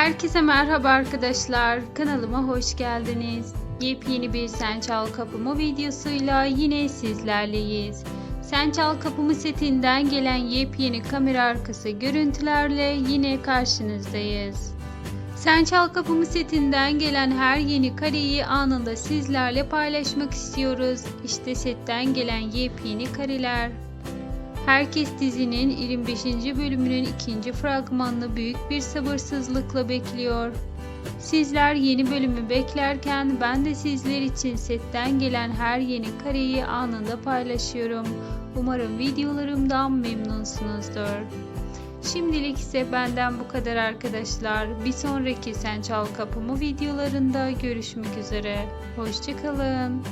Herkese merhaba arkadaşlar. Kanalıma hoş geldiniz. Yepyeni bir Sen Kapımı videosuyla yine sizlerleyiz. Sen Kapımı setinden gelen yepyeni kamera arkası görüntülerle yine karşınızdayız. Sen Kapımı setinden gelen her yeni kareyi anında sizlerle paylaşmak istiyoruz. İşte setten gelen yepyeni kareler. Herkes dizinin 25. bölümünün ikinci fragmanını büyük bir sabırsızlıkla bekliyor. Sizler yeni bölümü beklerken ben de sizler için setten gelen her yeni kareyi anında paylaşıyorum. Umarım videolarımdan memnunsunuzdur. Şimdilik ise benden bu kadar arkadaşlar. Bir sonraki Sen Çal Kapımı videolarında görüşmek üzere. Hoşçakalın.